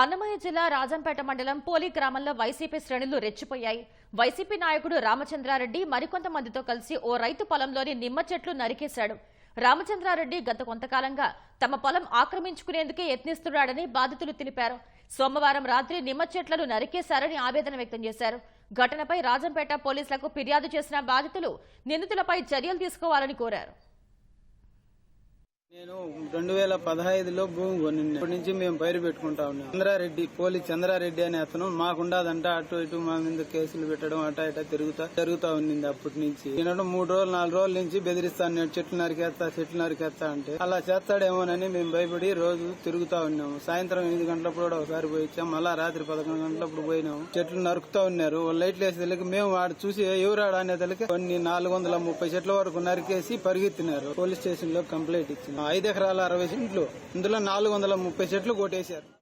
అన్నమయ్య జిల్లా రాజంపేట మండలం పోలి గ్రామంలో వైసీపీ శ్రేణులు రెచ్చిపోయాయి. వైసీపీ నాయకుడు రామచంద్రారెడ్డి మరికొంతమందితో కలిసి ఓ రైతు పొలంలోని నిమ్మ చెట్లు నరికేశాడు. రామచంద్రారెడ్డి గత కొంతకాలంగా తమ పొలం ఆక్రమించుకునేందుకే యత్నిస్తున్నాడని బాధితులు తెలిపారు. సోమవారం రాత్రి నిమ్మ చెట్లను నరికేశారని ఆవేదన వ్యక్తం చేశారు. ఘటనపై రాజంపేట పోలీసులకు ఫిర్యాదు చేసిన బాధితులు నిందితులపై చర్యలు తీసుకోవాలని కోరారు. నేను రెండు వేల పదహైదులో భూమి కొనిన్న ఇప్పటి నుంచి మేము పైరు పెట్టుకుంటా ఉన్నాం. చంద్రారెడ్డి పోలి చంద్రారెడ్డి అనే అతను మాకుండదంట అటు ఇటు మా మీద కేసులు పెట్టడం అట ఇట తిరుగుతా జరుగుతా ఉన్నింది అప్పటి నుంచి. నేను మూడు రోజులు నాలుగు రోజుల నుంచి బెదిరిస్తాను నేను చెట్లు నరికేస్తా చెట్లు నరికేస్తా అంటే అలా చేస్తాడేమోనని మేము భయపడి రోజు తిరుగుతా ఉన్నాము. సాయంత్రం ఎనిమిది గంటలప్పుడు కూడా ఒకసారి పోయించాం మళ్ళా రాత్రి పదకొండు గంటలప్పుడు పోయినాము. చెట్లు నరుకుతా ఉన్నారు. వాళ్ళు లైట్లు తెలియక మేము వాడు చూసి ఎవరాడు తెలియక కొన్ని నాలుగు వందల ముప్పై చెట్ల వరకు నరికేసి పరిగెత్తినారు. పోలీస్ స్టేషన్లో కంప్లైంట్ ఇచ్చింది ఐదు ఎకరాల అరవై సెంట్లు ఇందులో నాలుగు వందల ముప్పై చెట్లు కొట్టేశారు